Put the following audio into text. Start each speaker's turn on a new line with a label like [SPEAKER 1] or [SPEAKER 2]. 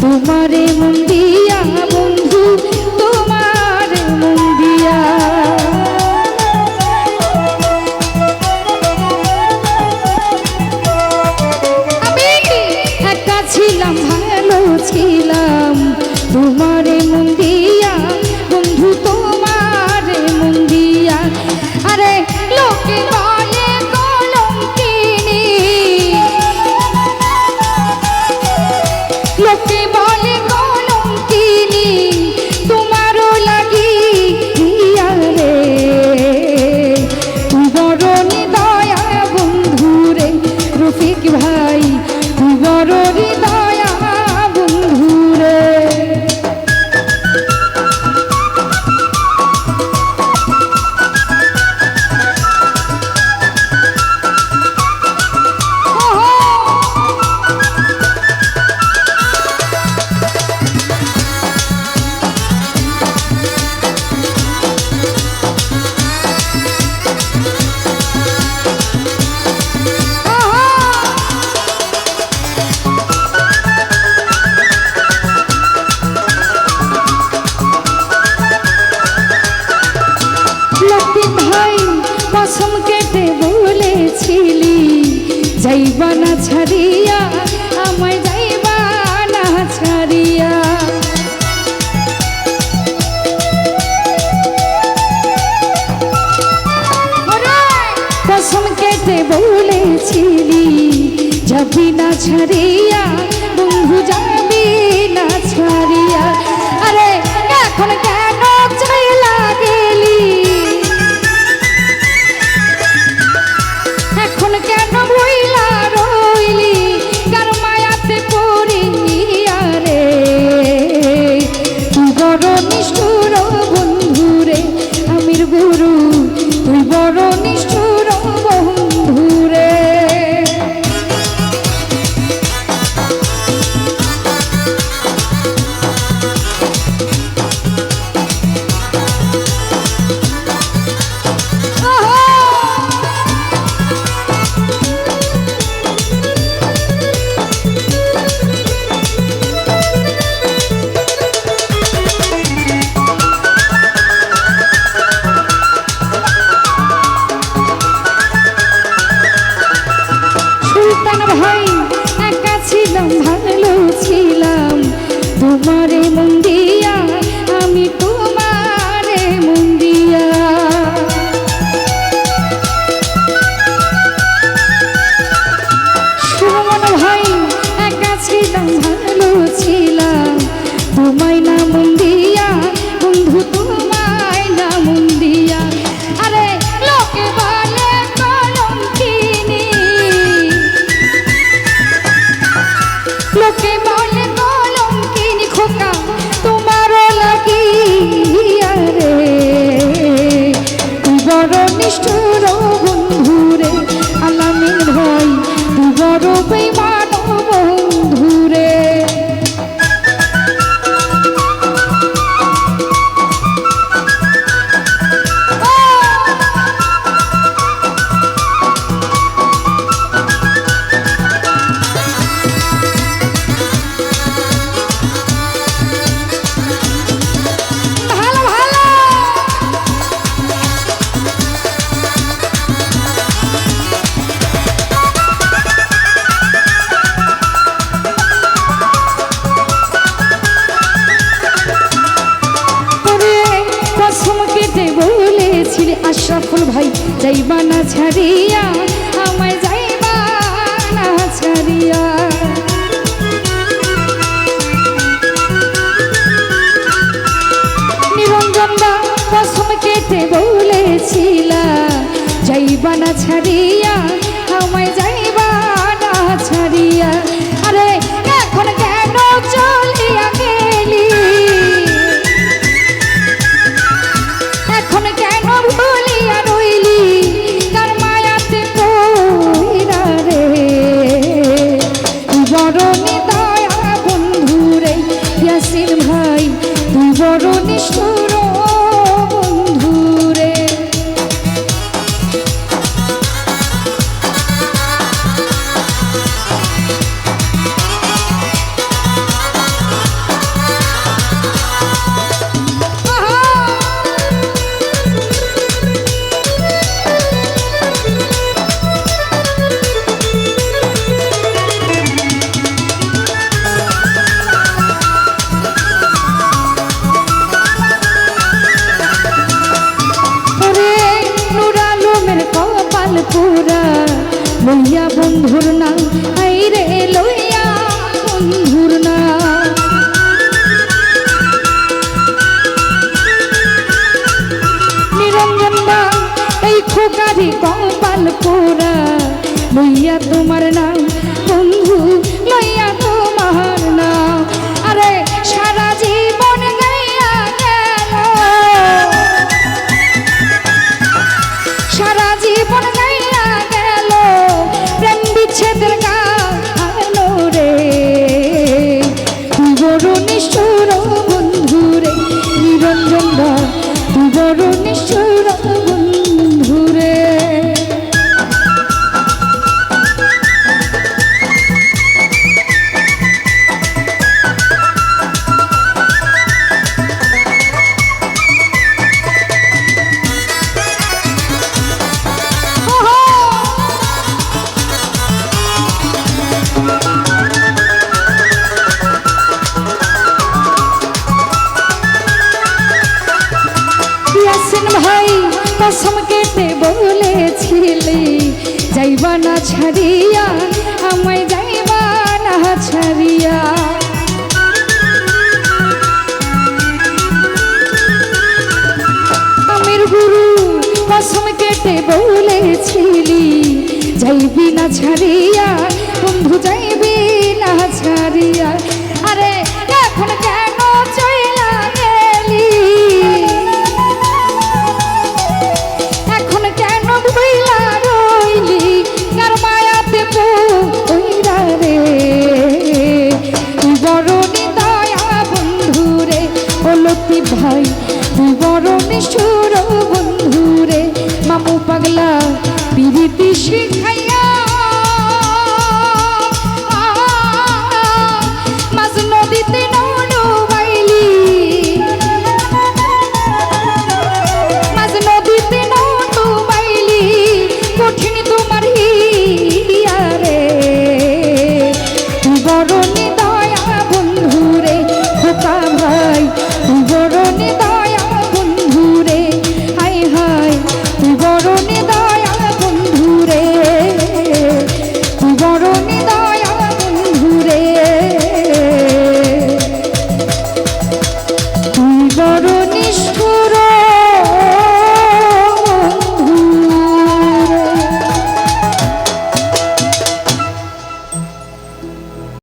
[SPEAKER 1] তোমার কসম কেটে বলেছিলি, যাইবা না ছাড়িয়া, আমায় যাইবা না ছাড়িয়া। কসম কেটে বলেছিলি, যাবি না ছাড়িয়া, বন্ধু যাবি না ছাড়িয়া। আরে, এখন কেন বীর আশরাফুল ভাই, যাইবা না ছাড়িয়া, আমায় যাইবা না ছাড়িয়া। কেটে বলেছিলা, যাইবা না ছাড়িয়া পূর্ণ করুণেশ্বর না ছাড়িয়া, আমায় যাইবা না ছাড়িয়া। আমের গুরু কসম কেটে বলেছিলি যাইবি না ছাড়িয়া, বন্ধু যাই বলতি ভাই তুই বড় নিষ্ঠুর বন্ধুরে মামু পাগলা পিড়িতি শিখাই